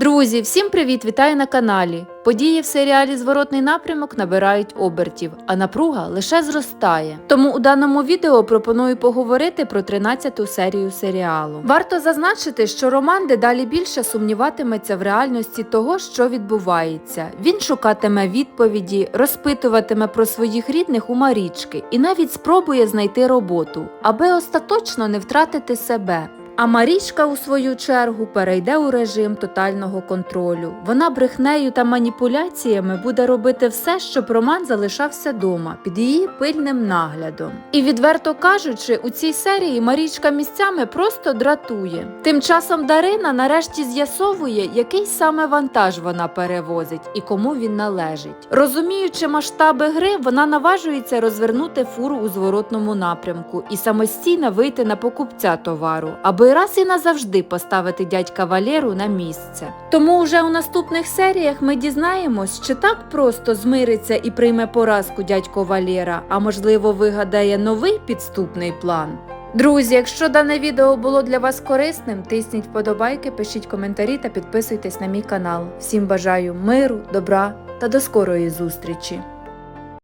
Друзі, всім привіт! Вітаю на каналі. Події в серіалі Зворотний напрямок набирають обертів, а напруга лише зростає. Тому у даному відео пропоную поговорити про 13-ту серію серіалу. Варто зазначити, що Роман дедалі більше сумніватиметься в реальності того, що відбувається. Він шукатиме відповіді, розпитуватиме про своїх рідних у Марічки і навіть спробує знайти роботу, аби остаточно не втратити себе. А Марічка, у свою чергу, перейде у режим тотального контролю. Вона брехнею та маніпуляціями буде робити все, щоб Роман залишався дома під її пильним наглядом. І відверто кажучи, у цій серії Марічка місцями просто дратує. Тим часом Дарина нарешті з'ясовує, який саме вантаж вона перевозить і кому він належить. Розуміючи масштаби гри, вона наважується розвернути фуру у зворотному напрямку і самостійно вийти на покупця товару, аби раз і назавжди поставити дядька Валеру на місце. Тому вже у наступних серіях ми дізнаємось, чи так просто змириться і прийме поразку дядько Валера, а можливо вигадає новий підступний план. Друзі, якщо дане відео було для вас корисним, тисніть вподобайки, пишіть коментарі та підписуйтесь на мій канал. Всім бажаю миру, добра та до скорої зустрічі!